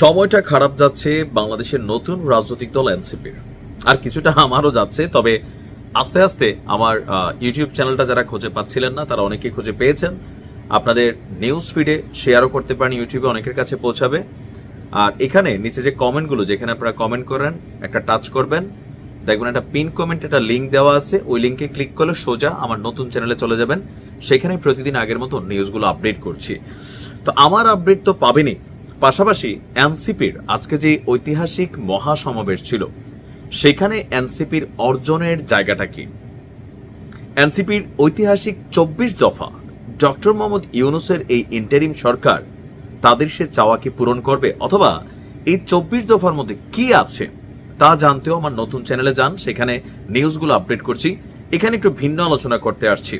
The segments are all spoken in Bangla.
সময়টা খারাপ যাচ্ছে বাংলাদেশের নতুন রাজনৈতিক দল এনসিপির। আর কিছুটা আমারও যাচ্ছে, তবে আস্তে আস্তে আমার ইউটিউব চ্যানেলটা যারা খুঁজে পাচ্ছিলেন না, তারা অনেকেই খুঁজে পেয়েছেন। আপনাদের নিউজ ফিডে শেয়ারও করতে পারেন ইউটিউবে অনেকের কাছে পৌঁছাবে। আর এখানে নিচে যে কমেন্টগুলো যেখানে আপনারা কমেন্ট করেন, একটা টাচ করবেন। দেখবেন একটা পিন কমেন্ট একটা লিঙ্ক দেওয়া আছে। ওই লিঙ্কে ক্লিক করলে সোজা আমার নতুন চ্যানেলে চলে যাবেন। সেখানে প্রতিদিন আগের মতো নিউজগুলো আপডেট করছি। তো আমার আপডেট তো পাবেনই। পাশাপাশি এনসিপির আজকে যে ঐতিহাসিক মহাসমাবেশ ছিল, সেখানে এনসিপির অর্জনের জায়গাটা কি? এনসিপির ঐতিহাসিক চব্বিশ দফা ডক্টর মোহাম্মদ ইউনুসের এই ইন্টারিম সরকার, তাদের সে চাওয়া কি পূরণ করবে? অথবা এই চব্বিশ দফার মধ্যে কি আছে, তা জানতেও আমার নতুন চ্যানেলে যান। সেখানে নিউজগুলো আপডেট করছি। এখানে একটু ভিন্ন আলোচনা করতে আসছি।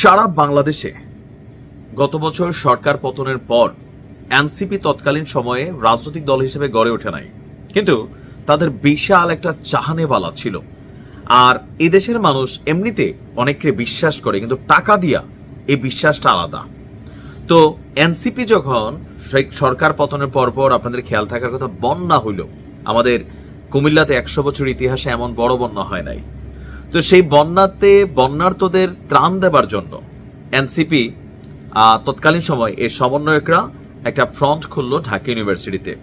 সারা বাংলাদেশে গত বছর সরকার পতনের পর এনসিপি তৎকালীন সময়ে রাজনৈতিক দল হিসেবে গড়ে ওঠে নাই। কিন্তু তাদের বিশাল একটা চাহানেওয়ালা ছিল। আর এদেশের মানুষ এমনিতে অনেককে বিশ্বাস করে, কিন্তু টাকা দিয়া এই বিশ্বাসটা আলাদা। তো এনসিপি যখন সরকার পতনের পরপর আপনাদের খেয়াল থাকার কথা, বন্যা হইল। আমাদের কুমিল্লাতে একশো বছর ইতিহাসে এমন বড় বন্যা হয় নাই। তো সেই বন্যাতে বন্যার্তদের ত্রাণ দেবার জন্য এনসিপি তৎকালীন সময় এর সমন্বয়করা একটা ফ্রন্ট খুললো ঢাকা ইউনিভার্সিটিতে।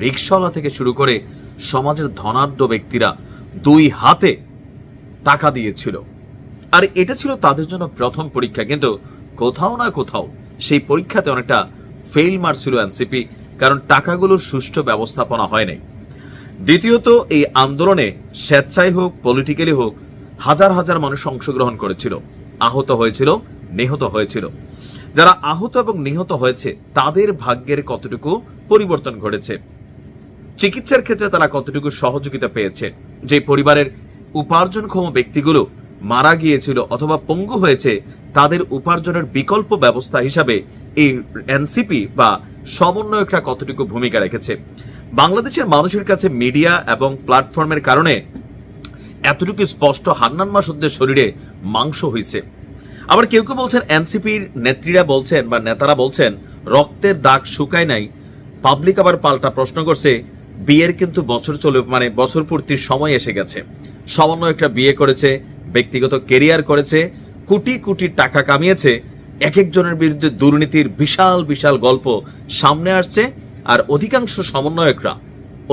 রিক্সাওয়ালা থেকে শুরু করে সমাজের ধনাঢ্য ব্যক্তিরা দুই হাতে টাকা দিয়েছিল। আর এটা ছিল তাদের জন্য প্রথম পরীক্ষা, কিন্তু কোথাও না কোথাও সেই পরীক্ষাতে অনেকটা ফেল মারছিল এনসিপি, কারণ টাকাগুলোর সুষ্ঠু ব্যবস্থাপনা হয় নাই। দ্বিতীয়ত, এই আন্দোলনে স্বেচ্ছায় হোক পলিটিক্যালি হোক, হাজার হাজার মানুষ অংশগ্রহণ করেছিল। আহত হয়েছিল, নিহত হয়েছিল। যারা আহত এবং নিহত হয়েছে, তাদের ভাগ্যের কতটুকু পরিবর্তন ঘটেছে? চিকিৎসার ক্ষেত্রে তারা কতটুকু সহযোগিতা পেয়েছে? যে পরিবারের উপার্জনক্ষম ব্যক্তিগুলো মারা গিয়েছিল অথবা পঙ্গু হয়েছে, তাদের উপার্জনের বিকল্প ব্যবস্থা হিসাবে এই এনসিপি বা সমন্বয়করা কতটুকু ভূমিকা রেখেছে? বাংলাদেশের মানুষের কাছে মিডিয়া এবং প্ল্যাটফর্মের কারণে এতটুকু স্পষ্ট হান্নান মাসুদের শরীরে মাংস হইছে। আবার কেউ কেউ বলছেন, এনসিপির নেত্রীরা বলছেন বা নেতারা বলছেন, রক্তের দাগ শুকায় নাই। পাবলিক আবার পাল্টা প্রশ্ন করছে, বিয়ের কিন্তু বছর চলে মানে বছর পূর্তির সময় এসে গেছে। সমন্বয় একটা বিয়ে করেছে, ব্যক্তিগত কেরিয়ার করেছে, কোটি কোটি টাকা কামিয়েছে, এক একজনের বিরুদ্ধে দুর্নীতির বিশাল বিশাল গল্প সামনে আসছে, আর অধিকাংশ সমন্বয়করা,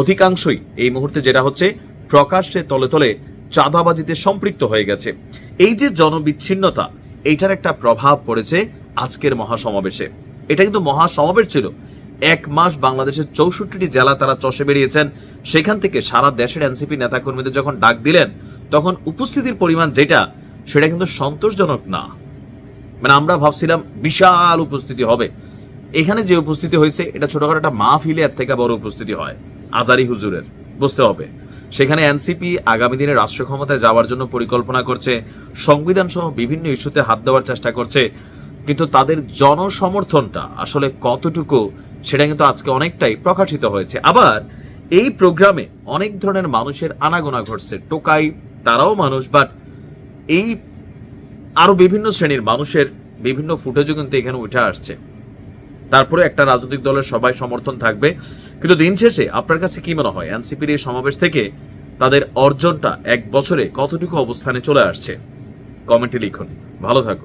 অধিকাংশই এই মুহূর্তে যেটা হচ্ছে, প্রকাশ্যে তলে তলে চাঁদাবাজিতে সম্পৃক্ত হয়ে গেছে। এই যে জনবিচ্ছিন্নতা এইটার একটা প্রভাব পড়েছে আজকের মহাসমাবেশে। এটা কিন্তু মহাসমাবেশ ছিল। এক মাস বাংলাদেশের চৌষট্টিটি জেলা তারা চষে বেরিয়েছেন। সেখান থেকে সারা দেশের এনসিপি নেতাকর্মীদের যখন ডাক দিলেন, তখন উপস্থিতির পরিমাণ যেটা, সেটা কিন্তু সন্তোষজনক না। মানে আমরা ভাবছিলাম বিশাল উপস্থিতি হবে। এখানে যে উপস্থিতি হয়েছে, এটা ছোটখাটো একটা মাহফিলে এর থেকে বড় উপস্থিতি হয়। আজারি হুজুরের, বুঝতে হবে। সেখানে এনসিপি আগামী দিনে রাষ্ট্র ক্ষমতায় যাওয়ার জন্য পরিকল্পনা করছে। সংবিধান সহ বিভিন্ন ইস্যুতে হাত দেওয়ার চেষ্টা করছে। কিন্তু তাদের জনসমর্থনটা আসলে কতটুকু সেটা কিন্তু আজকে অনেকটাই প্রকাশিত হয়েছে। আবার এই প্রোগ্রামে অনেক ধরনের মানুষের আনাগোনা ঘটছে। টোকাই, তারাও মানুষ বাট এই আরও বিভিন্ন শ্রেণির মানুষের বিভিন্ন ফুটেজও কিন্তু এখানে উঠে আসছে। তারপরে একটা রাজনৈতিক দলের সবাই সমর্থন থাকবে। কিন্তু দিন শেষে আপনার কাছে কি মনে হয়? এনসিপির এই সমাবেশ থেকে তাদের অর্জনটা এক বছরে কতটুকু অবস্থানে চলে আসছে? কমেন্টে লিখুন। ভালো থাকুন।